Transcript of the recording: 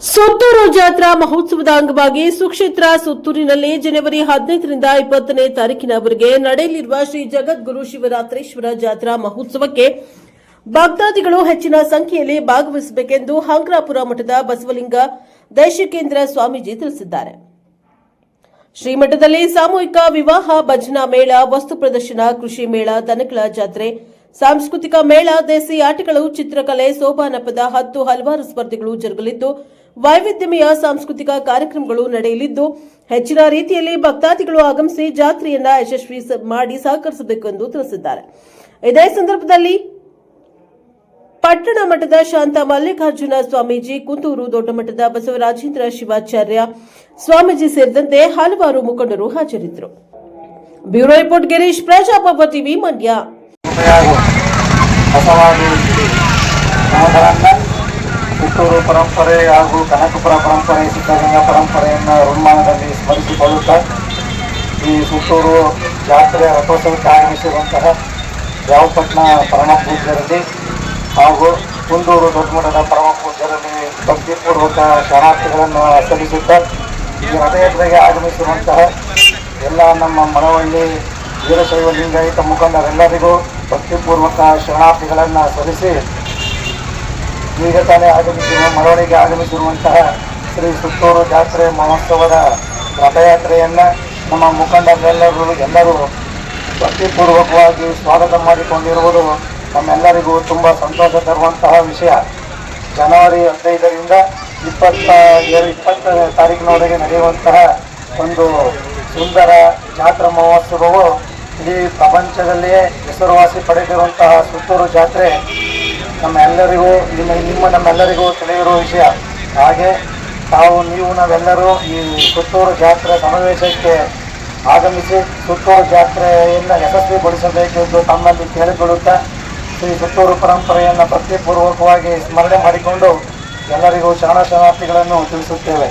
ಸುತ್ತೂರು ಜಾತ್ರಾ ಮಹೋತ್ಸವದ ಅಂಗವಾಗಿ ಸುಕ್ಷೇತ್ರ ಸುತ್ತೂರಿನಲ್ಲಿ ಜನವರಿ ಹದಿನೈದರಿಂದ ಇಪ್ಪತ್ತನೇ ತಾರೀಕಿನವರೆಗೆ ನಡೆಯಲಿರುವ ಶ್ರೀ ಜಗದ್ಗುರು ಶಿವರಾತ್ರೇಶ್ವರ ಜಾತ್ರಾ ಮಹೋತ್ಸವಕ್ಕೆ ಭಕ್ತಾದಿಗಳು ಹೆಚ್ಚಿನ ಸಂಖ್ಯೆಯಲ್ಲಿ ಭಾಗವಹಿಸಬೇಕೆಂದು ಹಂಗ್ರಾಪುರ ಮಠದ ಬಸವಲಿಂಗ ದೈಶಿಕೇಂದ್ರ ಸ್ವಾಮೀಜಿ ತಿಳಿಸಿದ್ದಾರೆ. ಶ್ರೀಮಠದಲ್ಲಿ ಸಾಮೂಹಿಕ ವಿವಾಹ ಭಜನಾ ಮೇಳ, ವಸ್ತು ಪ್ರದರ್ಶನ, ಕೃಷಿ ಮೇಳ ದನಕಳ ಜಾತ್ರೆ ಸಾಂಸ್ಕೃತಿಕ ಮೇಳ, ದೇಸಿ ಆಟಗಳು, ಚಿತ್ರಕಲೆ ಸೋಪಾನಪದ ಹತ್ತು ಹಲವಾರು ಸ್ಪರ್ಧೆಗಳು ಜರುಗಲಿದ್ದು, ವೈವಿಧ್ಯಮಯ ಸಾಂಸ್ಕೃತಿಕ ಕಾರ್ಯಕ್ರಮಗಳು ನಡೆಯಲಿದ್ದು, ಹೆಚ್ಚಿನ ರೀತಿಯಲ್ಲಿ ಭಕ್ತಾದಿಗಳು ಆಗಮಿಸಿ ಜಾತ್ರೆಯನ್ನ ಯಶಸ್ವಿ ಮಾಡಿ ಸಹಕರಿಸಬೇಕು ಎಂದು ತಿಳಿಸಿದ್ದಾರೆ. ಇದೇ ಸಂದರ್ಭದಲ್ಲಿ ಪಟ್ಟಣ ಮಠದ ಶಾಂತ ಮಲ್ಲಿಕಾರ್ಜುನ ಸ್ವಾಮೀಜಿ ಕುಂದೂರು ದೊಡ್ಡಮಠದ ಬಸವರಾಜೇಂದ್ರ ಶಿವಾಚಾರ್ಯ ಸ್ವಾಮೀಜಿ ಸೇರಿದಂತೆ ಹಲವಾರು ಮುಖಂಡರು ಹಾಜರಿದ್ದರು. Bureau report Girish Prajapati Mandya. ಹಾಗೂ ಬಸವಾದಿ ಹುಟ್ಟೂರು ಪರಂಪರೆ ಹಾಗೂ ಕನಕಪುರ ಪರಂಪರೆ, ಸಿದ್ಧಗಂಗಾ ಪರಂಪರೆಯನ್ನು ಋಣಮಾನದಲ್ಲಿ ಸ್ಮರಿಸಿಕೊಳ್ಳುತ್ತಾ ಈ ಸುತ್ತೂರು ಜಾತ್ರೆ ರಥೋತ್ಸವಕ್ಕೆ ಆಗಮಿಸಿರುವಂತಹ ಯಾವಪಟ್ಟಣ ಪರಮ ಪೂಜ್ಯರಲ್ಲಿ ಹಾಗೂ ಕುಂದೂರು ದೊಡ್ಡಮಠದ ಪರಮ ಪೂಜ್ಯರಲ್ಲಿ ಭಕ್ತಿಪೂರ್ವಕ ಶರಣಾರ್ಥಿಗಳನ್ನು ಸಲ್ಲಿಸುತ್ತಾ ಈ ರಥಯಾತ್ರೆಗೆ ಆಗಮಿಸಿರುವಂತಹ ಎಲ್ಲ ನಮ್ಮ ಮನವಳ್ಳಿ ವೀರಶೈವ ಲಿಂಗಾಯತ ಮುಖಂಡರೆಲ್ಲರಿಗೂ ಭಕ್ತಿಪೂರ್ವಕ ಶರಣಾರ್ಥಿಗಳನ್ನು ಸಲ್ಲಿಸಿ ಈಗ ತಾನೇ ಆಗಮಿಸಿರುವ, ಮರವಣಿಗೆ ಆಗಮಿಸಿರುವಂತಹ ಶ್ರೀ ಸುತ್ತೂರು ಜಾತ್ರೆ ಮಹೋತ್ಸವದ ರಥಯಾತ್ರೆಯನ್ನು ನಮ್ಮ ಮುಖಂಡರೆಲ್ಲರೂ ಎಲ್ಲರೂ ಭಕ್ತಿಪೂರ್ವಕವಾಗಿ ಸ್ವಾಗತ ಮಾಡಿಕೊಂಡಿರುವುದು ನಮ್ಮೆಲ್ಲರಿಗೂ ತುಂಬ ಸಂತೋಷ ತರುವಂತಹ ವಿಷಯ. ಜನವರಿ ಹದಿನೈದರಿಂದ ಇಪ್ಪತ್ತ ಎರಡು ಇಪ್ಪತ್ತನೇ ತಾರೀಕಿನವರೆಗೆ ನಡೆಯುವಂತಹ ಒಂದು ಸುಂದರ ಜಾತ್ರಾ ಮಹೋತ್ಸವವು ಇಡೀ ಪ್ರಪಂಚದಲ್ಲಿಯೇ ಹೆಸರುವಾಸಿ ಪಡೆದಿರುವಂತಹ ಸುತ್ತೂರು ಜಾತ್ರೆ ನಮ್ಮೆಲ್ಲರಿಗೂ, ನಿಮ್ಮ ನಿಮ್ಮ ನಮ್ಮೆಲ್ಲರಿಗೂ ತಿಳಿದಿರುವ ವಿಷಯ. ಹಾಗೆ ತಾವು, ನೀವು ನಾವೆಲ್ಲರೂ ಈ ಸುತ್ತೂರು ಜಾತ್ರೆ ಸಮಾವೇಶಕ್ಕೆ ಆಗಮಿಸಿ ಸುತ್ತೂರು ಜಾತ್ರೆಯನ್ನು ಯಶಸ್ವಿಗೊಳಿಸಬೇಕೆಂದು ತಮ್ಮಲ್ಲಿ ಕೇಳಿಕೊಳ್ಳುತ್ತಾ ಶ್ರೀ ಸುತ್ತೂರು ಪರಂಪರೆಯನ್ನು ಪ್ರತಿಪೂರ್ವಕವಾಗಿ ಸ್ಮರಣೆ ಮಾಡಿಕೊಂಡು ಎಲ್ಲರಿಗೂ ಶರಣ ಶರಣಾರ್ಥಿಗಳನ್ನು ತಿಳಿಸುತ್ತೇವೆ.